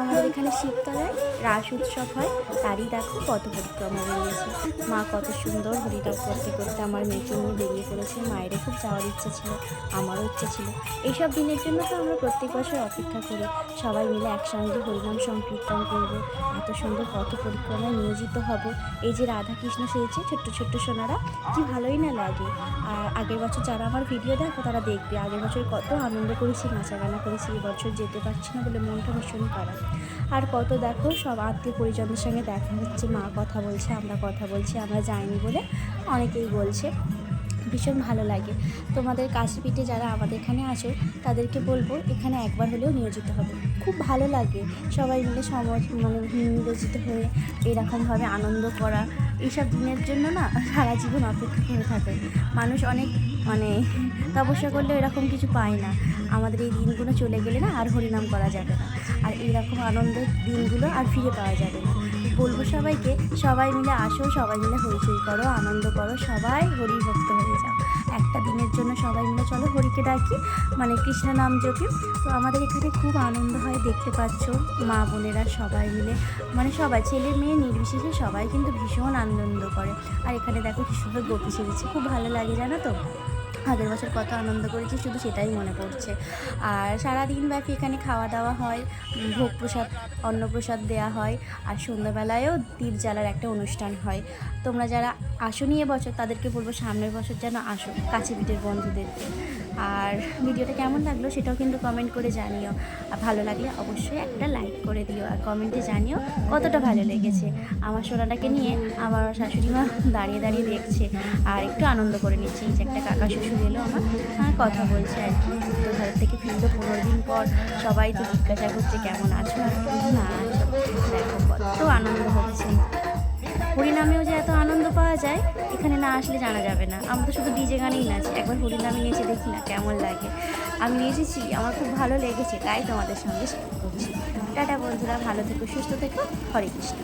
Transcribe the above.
আমাদের এখানে শিবতলায় রাস উৎসব হয়, তারই দেখো কত পরিক্রমা বেরিয়েছে। মা কত সুন্দর হরিনাম করতে করতে আমার মেয়েকে নিয়ে বেরিয়ে পড়েছে, মায়েরও খুব যাওয়ার ইচ্ছে ছিল, আমারও ইচ্ছে ছিল। এইসব দিনের জন্য তো আমরা প্রত্যেক বছর অপেক্ষা করি, সবাই মিলে একসঙ্গে হরিনাম সংকীর্তন করব, এত সুন্দর কত পরিক্রমায় নিয়োজিত হব। এই যে রাধা কৃষ্ণ সেজে ছোট্ট ছোট্ট সোনারা, কি ভালোই না লাগে। আর আগের বছর যারা আমার ভিডিও দেখো, তারা দেখবে, আগের বছর কত আনন্দ করেছি নাচা গানা করেছি এবছর যেতে পারছি না বলে মনটা ভীষণ খারাপ। আর কত দেখো, সব আত্মীয় পরিজনের সঙ্গে দেখা হচ্ছে, মা কথা বলছে, আমরা কথা বলছি, আমরা যাইনি বলে অনেকেই বলছে। ভীষণ ভালো লাগে। তোমাদের কাশিপিঠে পিঠে যারা আমাদের এখানে আসো, তাদেরকে বলব এখানে একবার হলেও নিয়োজিত হবে। খুব ভালো লাগে সবাই মিলে সমাজ মানে নিয়োজিত হয়ে এরকমভাবে আনন্দ করা। এইসব দিনের জন্য না সারা জীবন অপেক্ষা করে থাকে। মানুষ অনেক মানে তপস্যা করলে এরকম কিছু পায় না। আমাদের এই দিনগুলো চলে গেলে না আর হরিনাম করা যাবে না। আর এইরকম আনন্দের দিনগুলো আর ফিরে পাওয়া যাবে না। বলব সবাইকে, সবাই মিলে আসো, সবাই মিলে হইচই করো, আনন্দ করো, সবাই হরিভক্ত হয়ে যাও। একটা দিনের জন্য সবাই মিলে, চলো হরিকে ডাকি মানে কৃষ্ণ নাম জপি তো আমাদের এখানে খুব আনন্দ হয়, দেখতে পাচ্ছ মা বোনেরা সবাই মিলে। মানে সবাই, ছেলে মেয়ে নির্বিশেষে সবাই কিন্তু ভীষণ আনন্দ করে। আর এখানে দেখো কি সুন্দর গোপী সেজেছে, খুব ভালো লাগে, জানো তো? আগের বছর কত আনন্দ করেছি, শুধু সেটাই মনে পড়ছে। আর সারাদিন ব্যাপী এখানে খাওয়া দাওয়া হয় ভোগ প্রসাদ অন্নপ্রসাদ দেওয়া হয়, আর সন্ধ্যাবেলায়ও দীপ জ্বালার একটা অনুষ্ঠান হয়। তোমরা যারা আসো নিয়ে বছর তাদেরকে বলব সামনের বছর যেন আসো, কাছে পিঠের বন্ধুদেরকে আর ভিডিওটা কেমন লাগল সেটাও কিন্তু কমেন্ট করে জানিও। আর ভালো লাগলে অবশ্যই একটা লাইক করে দিও আর কমেন্টে জানিও কতটা ভালো লেগেছে। আমার সোনাটাকে নিয়ে আমার শাশুড়ি মা দাঁড়িয়ে দাঁড়িয়ে দেখছে আর একটু আনন্দ করে নিচ্ছে। যে একটা কাকা শ্বশুর এলো আমার আর কথা বলছে আর কি। তো ঘর থেকে ফিরলো পনেরো দিন পর সবাই তো জিজ্ঞাসা করছে, কেমন আছো? না পাওয়া যায়, এখানে না আসলে জানা যাবে না। আমি তো শুধু ডিজে গানেই নাচি। একবার হরিনামে নিয়েছি দেখি না কেমন লাগে। আমি নিয়েছি আমার খুব ভালো লেগেছে, তাই তোমাদের সঙ্গে করছি। টাটা বন্ধুরা, ভালো থেকো, সুস্থ থেকো, হরে কৃষ্ণ।